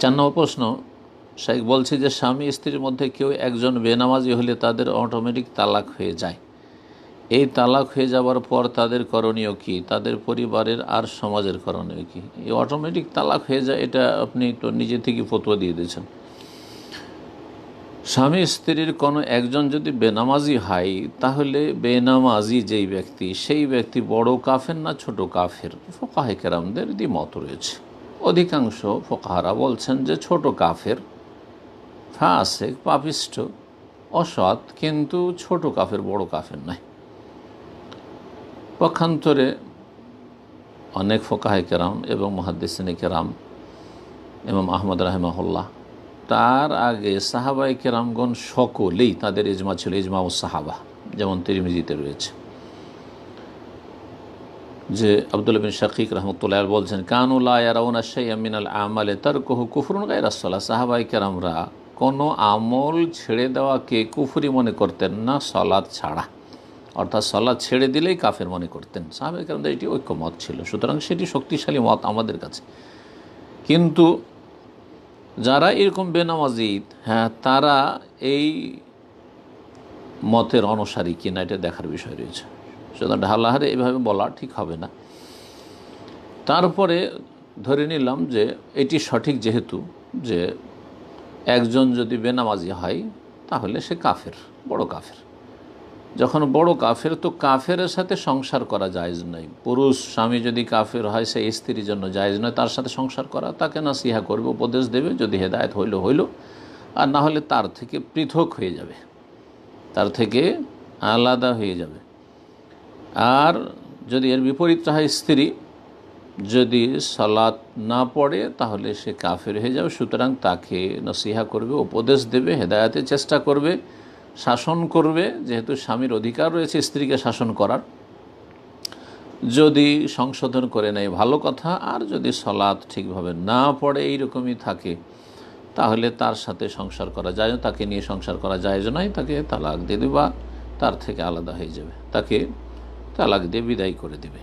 চার নম্বর প্রশ্ন শেখ বলছে যে স্বামী স্ত্রীর মধ্যে কেউ একজন বেনামাজি হলে তাদের অটোমেটিক তালাক হয়ে যায়। এই তালাক হয়ে যাওয়ার পর তাদের করণীয় কি? তাদের পরিবারের আর সমাজের করণীয় কি? এই অটোমেটিক তালাক হয়ে যায়, এটা আপনি তো নিজে থেকে ফতোয়া দিয়ে দিয়েছেন। স্বামী স্ত্রীর কোনো একজন যদি বেনামাজি হয়, তাহলে বেনামাজি যেই ব্যক্তি, সেই ব্যক্তি বড় কাফের না ছোট কাফের? ফোকাহে কেরামদের দ্বিমত রয়েছে। অধিকাংশ ফোকাহারা বলছেন যে ছোট কাফের, ফাসেক, পাপিষ্ট, অসৎ, কিন্তু ছোট কাফের, বড় কাফের নয়। পক্ষান্তরে অনেক ফোকাহে কেরাম এবং মহাদ্দিসিনী কেরাম এবং আহমদ রাহেমাহুল্লাহ, তার আগে সাহাবাই কেরামগণ সকলেই তাদের ইজমা ছিল ইজমা ও সাহাবা, যেমন তিরমিজিতে রয়েছে। যে আব্দুল বিন শাকিক রহমতুল্লাহ বলছেন কানুল্লাহরাউনা মিনাল আমালে তার কহু কুফরুন গাই গাইরাসল্লাহ সাহাবাই কেরামরা, কোনো আমল ছেড়ে দেওয়াকে কুফুরি মনে করতেন না সলাদ ছাড়া। অর্থাৎ সলাদ ছেড়ে দিলেই কাফের মনে করতেন। সাহাবাই কেরামদের এটি ঐক্যমত ছিল, সুতরাং সেটি শক্তিশালী মত আমাদের কাছে। কিন্তু যারা এরকম বেনামাজিদ হ্যাঁ তারা এই মতের অনুসারী কিনা, এটা দেখার বিষয় রয়েছে। সুতরাং ঢালাহারে এভাবে বলা ঠিক হবে না। তারপরে ধরে নিলাম যে এটি সঠিক যেহেতু যে একজন যদি বেনামাজি হয় তাহলে সে কাফের, বড় কাফের। যখন বড় কাফের তো কাফের সাথে সংসার করা জায়জ নয়। পুরুষ স্বামী যদি কাফের হয় সে স্ত্রীর জন্য জায়জ নয়, তার সাথে সংসার করা, তাকে না সিহা করবে, উপদেশ দেবে, যদি হেদায়ত হইল হইল। আর না হলে তার থেকে পৃথক হয়ে যাবে। তার থেকে আলাদা হয়ে যাবে। আর যদি এর বিপরীতটা হয় স্ত্রী, যদি সালাত না পড়ে, তাহলে সে কাফের হয়ে যাবে। সুতরাং তাকে নসিহা করবে, উপদেশ দেবে, হেদায়াতের চেষ্টা করবে, শাসন করবে। যেহেতু স্বামীর অধিকার রয়েছে স্ত্রীকে শাসন করার। যদি সংশোধন করে নেয়, ভালো কথা। আর যদি সলাৎ ঠিকভাবে না পড়ে, এইরকমই থাকে, তাহলে তার সাথে সংসার করা যায় তাকে নিয়ে সংসার করা যায় নয় তাকে তালাক দিয়ে দেবে বা তার থেকে আলাদা হয়ে যাবে। তাকে তালাক দিয়ে বিদায় করে দেবে।